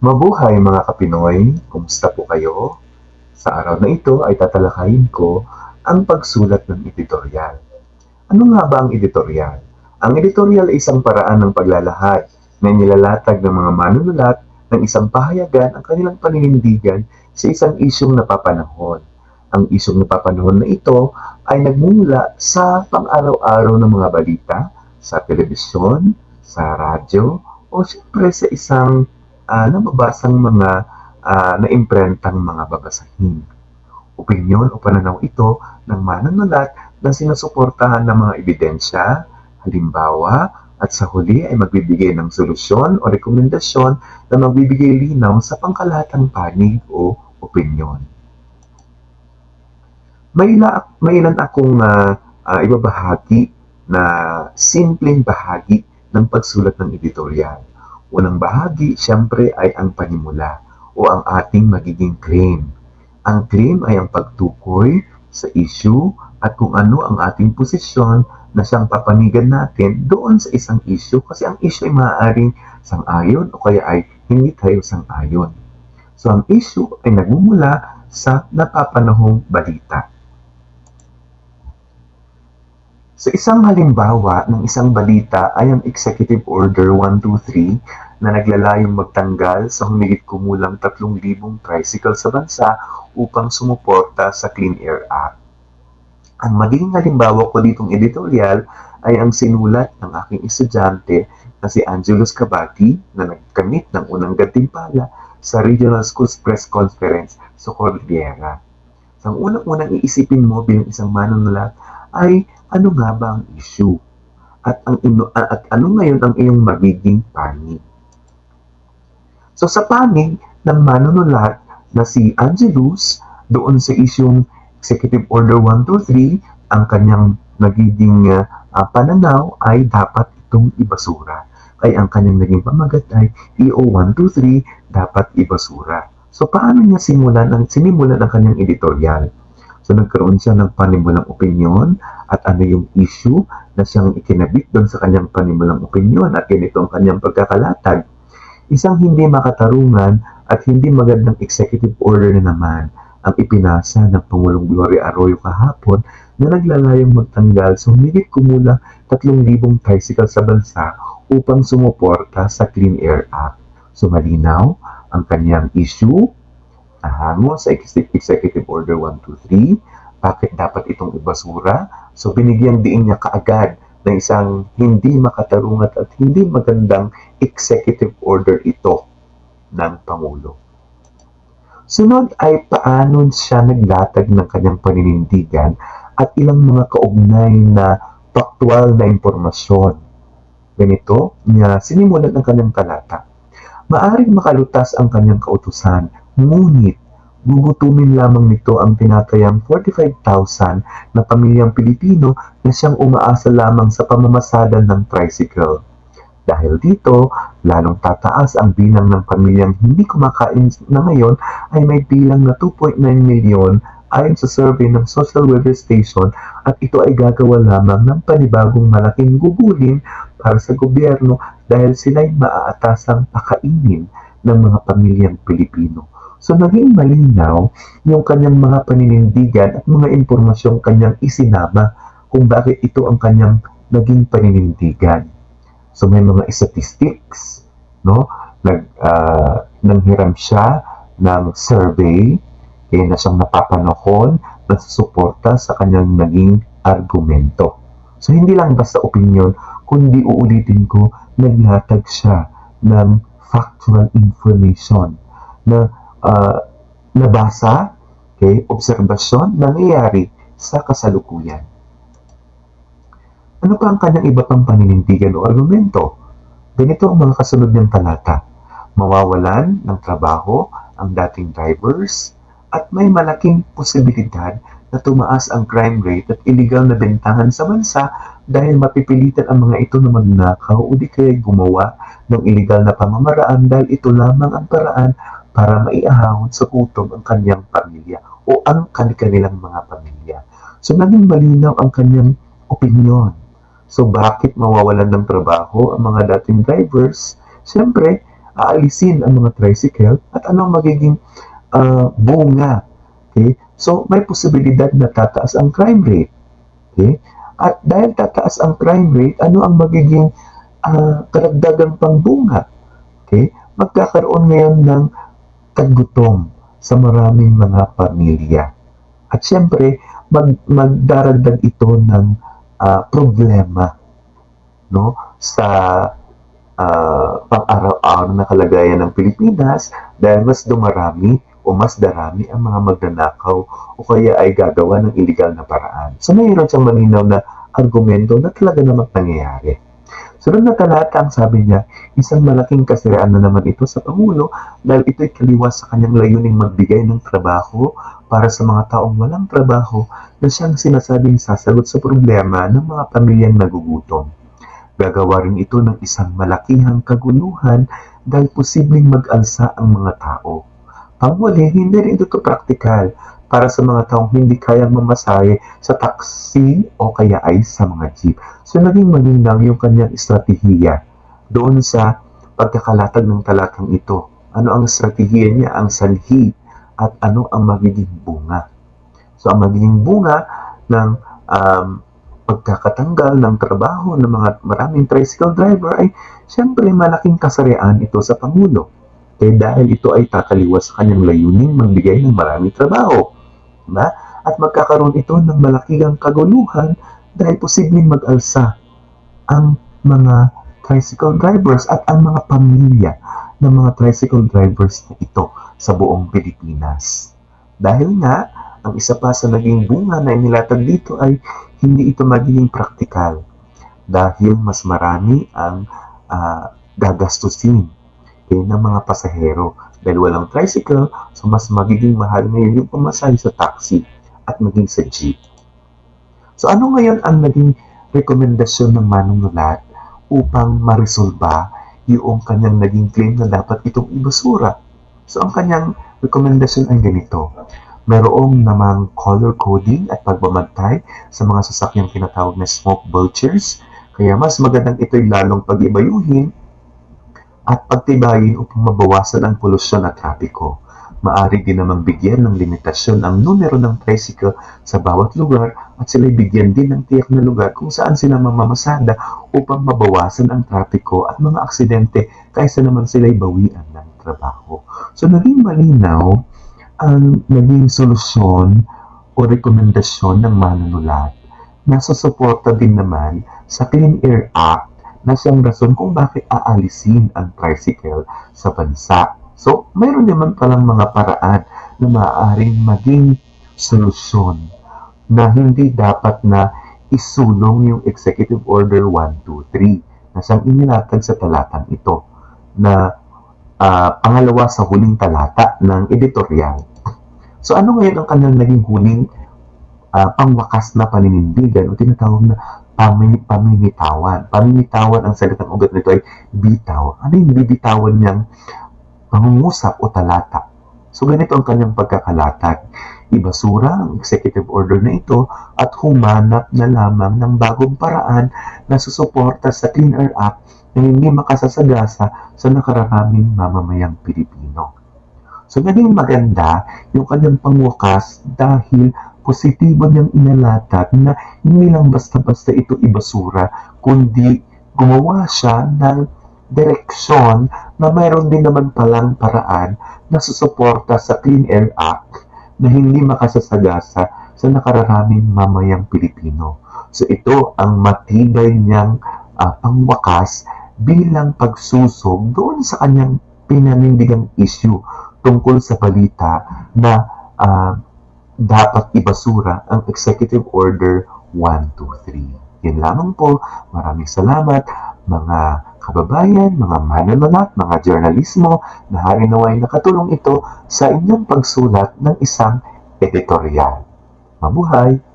Mabuhay mga Kapinoy! Kumusta po kayo? Sa araw na ito ay tatalakayin ko ang pagsulat ng editorial. Ano nga ba ang editorial? Ang editorial ay isang paraan ng paglalahad na nilalatag ng mga manunulat ng isang pahayagan ang kanilang paninindigan sa isang isyong napapanahon. Ang isyong napapanahon na ito ay nagmumula sa pang-araw-araw ng mga balita, sa telebisyon, sa radyo, o siyempre sa isang uh, nababasang mga uh, naimprentang mga babasahin. Opinyon o pananaw ito ng manunulat na sinusuportahan ng mga ebidensya, halimbawa, at sa huli ay magbibigay ng solusyon o rekomendasyon na magbibigay linaw sa pangkalahatang panig o opinyon. May, ila, may ilan akong uh, uh, ibabahagi na simpleng bahagi ng pagsulat ng editorial. Unang bahagi, siyempre, ay ang panimula o ang ating magiging claim. Ang claim ay ang pagtukoy sa issue at kung ano ang ating posisyon na siyang papanigan natin doon sa isang issue kasi ang issue ay maaaring sang-ayon o kaya ay hindi tayo sang-ayon. So ang issue ay nagmumula sa napapanahong balita. Sa isang halimbawa ng isang balita ay ang Executive Order 123 na naglalayong magtanggal sa humigit kumulang 3,000 tricycle sa bansa upang sumuporta sa Clean Air Act. Ang magiging halimbawa ko ditong editorial ay ang sinulat ng aking estudyante na si Angelus Cabati na nagkamit ng unang gantimpala sa Regional Schools Press Conference sa Cordillera. So, ang unang-unang iisipin mo bilang isang manunulat ay ano nga ba ang issue? At, ang at ano ngayon ang iyong magiging panig? So sa panig ng manunulat na si Angelus, doon sa isyong Executive Order 123, ang kanyang nagiging uh, pananaw ay dapat itong ibasura. Ay ang kanyang naging pamagat ay EO 123 dapat ibasura. So paano niya simulan ang sinimulan ang kanyang editorial? So nagkaroon siya ng panimulang opinion at ano yung issue na siyang ikinabit doon sa kanyang panimulang opinion at ganito ang kanyang pagkakalatag. Isang hindi makatarungan at hindi magandang executive order na naman ang ipinasa ng Pangulong Gloria Arroyo kahapon na naglalayong magtanggal sa humigit kumulang 3,000 tricycle sa bansa upang sumuporta sa Clean Air Act. So malinaw ang kanyang issue ahango sa Executive Order 123, bakit dapat itong ibasura? So binigyan din niya kaagad ng isang hindi makatarungat at hindi magandang executive order ito ng Pangulo. Sunod ay paano siya naglatag ng kanyang paninindigan at ilang mga kaugnay na faktual na impormasyon. Ganito niya sinimulan ang kanyang talata. Maaring makalutas ang kanyang kautusan, ngunit gugutumin lamang nito ang tinatayang 45,000 na pamilyang Pilipino na siyang umaasa lamang sa pamamasada ng tricycle. Dahil dito, lalong tataas ang bilang ng pamilyang hindi kumakain na ngayon ay may bilang na 2.9 milyon ayon sa survey ng Social Welfare Station at ito ay gagawa lamang ng panibagong malaking gugulin para sa gobyerno dahil sila'y maaatasang pakainin ng mga pamilyang Pilipino. So naging malinaw yung kanyang mga paninindigan at mga impormasyong kanyang isinama kung bakit ito ang kanyang naging paninindigan. So may mga statistics, no? Nag uh, nanghiram siya ng survey eh, na siyang napapanahon na susuporta sa kanyang naging argumento. So hindi lang basta opinion, kundi uulitin ko, naglatag siya ng factual information na uh, nabasa, okay, obserbasyon, nangyayari sa kasalukuyan. Ano pa ang kanyang iba pang paninindigan o argumento? Ganito ang mga kasunod niyang talata. Mawawalan ng trabaho ang dating drivers at may malaking posibilidad na tumaas ang crime rate at illegal na bentahan sa bansa dahil mapipilitan ang mga ito na magnakaw o di kaya gumawa ng illegal na pamamaraan dahil ito lamang ang paraan para maiahon sa gutom ang kanyang pamilya o ang kanilang mga pamilya. So naging malinaw ang kanyang opinion So bakit mawawalan ng trabaho ang mga dating drivers? Siyempre, aalisin ang mga tricycle at ano ang magiging ah, bunga. Okay? So, may posibilidad na tataas ang crime rate. Okay? At dahil tataas ang crime rate, ano ang magiging ah, karagdagang pangbunga? Okay? Magkakaroon ngayon ng kagutom sa maraming mga pamilya. At syempre, mag, magdaragdag ito ng ah, problema no sa ah, pang-araw-araw na kalagayan ng Pilipinas dahil mas dumarami o mas darami ang mga magnanakaw o kaya ay gagawa ng illegal na paraan. So mayroon siyang malinaw na argumento na talaga namang nangyayari. Sunod na talata ang sabi niya, isang malaking kasiraan na naman ito sa Pangulo dahil ito'y kaliwas sa kanyang layuning magbigay ng trabaho para sa mga taong walang trabaho na siyang sinasabing sasagot sa problema ng mga pamilyang nagugutom. Gagawa rin ito ng isang malakihang kaguluhan dahil posibleng mag-alsa ang mga tao. Panghuli, hindi rin ito praktikal para sa mga taong hindi kayang mamasahe sa taxi o kaya ay sa mga jeep. So naging malinaw yung kanyang estratehiya doon sa pagkakalatag ng talatang ito. Ano ang estratehiya niya, ang sanhi, at ano ang magiging bunga. So ang magiging bunga ng um, pagkakatanggal ng trabaho ng mga maraming tricycle driver ay siyempre malaking kasarian ito sa Pangulo. Eh dahil ito ay tataliwas sa kanyang layunin magbigay ng maraming trabaho. Diba? At magkakaroon ito ng malaking kaguluhan dahil posibleng mag-alsa ang mga tricycle drivers at ang mga pamilya ng mga tricycle drivers na ito sa buong Pilipinas. Dahil nga, ang isa pa sa naging bunga na inilatag dito ay hindi ito magiging praktikal dahil mas marami ang ah, gagastusin eh, ng mga pasahero. Dahil walang tricycle, so mas magiging mahal ngayon yung pamasahe sa taxi at maging sa jeep. So ano ngayon ang naging rekomendasyon ng manunulat upang marisolba yung kanyang naging claim na dapat itong ibasura? So ang kanyang rekomendasyon ay ganito. Merong namang color coding at pagbabantay sa mga sasakyang tinatawag na smoke vultures. Kaya mas magandang ito'y lalong pag-ibayuhin at pagtibayin upang mabawasan ang polusyon at trapiko. Maari din namang bigyan ng limitasyon ang numero ng tricycle sa bawat lugar at sila'y bigyan din ng tiyak na lugar kung saan sila mamamasada upang mabawasan ang trapiko at mga aksidente kaysa naman sila'y bawian ng trabaho. So naging malinaw ang naging solusyon o rekomendasyon ng manunulat na susuporta din naman sa Clean Air Act na siyang rason kung bakit aalisin ang tricycle sa bansa. So, mayroon naman palang mga paraan na maaaring maging solusyon na hindi dapat na isulong yung Executive Order 123 na siyang inilatag sa talatang ito na ah, pangalawa sa huling talata ng editorial. So, ano ngayon ang kanyang naging huling ah, pangwakas na paninindigan o tinatawag na pami, pamimitawan. Pamimitawan ang salitang ugat nito ay bitaw. Ano yung bibitawan niyang pangungusap o talata? So ganito ang kanyang pagkakalatag. Ibasura ang executive order na ito at humanap na lamang ng bagong paraan na susuporta sa Clean Air Act na hindi makasasagasa sa nakararaming mamamayang Pilipino. So naging maganda yung kanyang pangwakas dahil positibo niyang inalatag na hindi lang basta-basta ito ibasura, kundi gumawa siya ng direksyon na mayroon din naman palang paraan na susuporta sa Clean Air Act na hindi makasasagasa sa nakararaming mamayang Pilipino. So ito ang matibay niyang ah, pangwakas bilang pagsusog doon sa kanyang pinanindigang issue tungkol sa balita na ah, dapat ibasura ang Executive Order 123. Yan lamang po. Maraming salamat mga kababayan, mga manunulat, mga journalismo na hari naway nakatulong ito sa inyong pagsulat ng isang editorial. Mabuhay!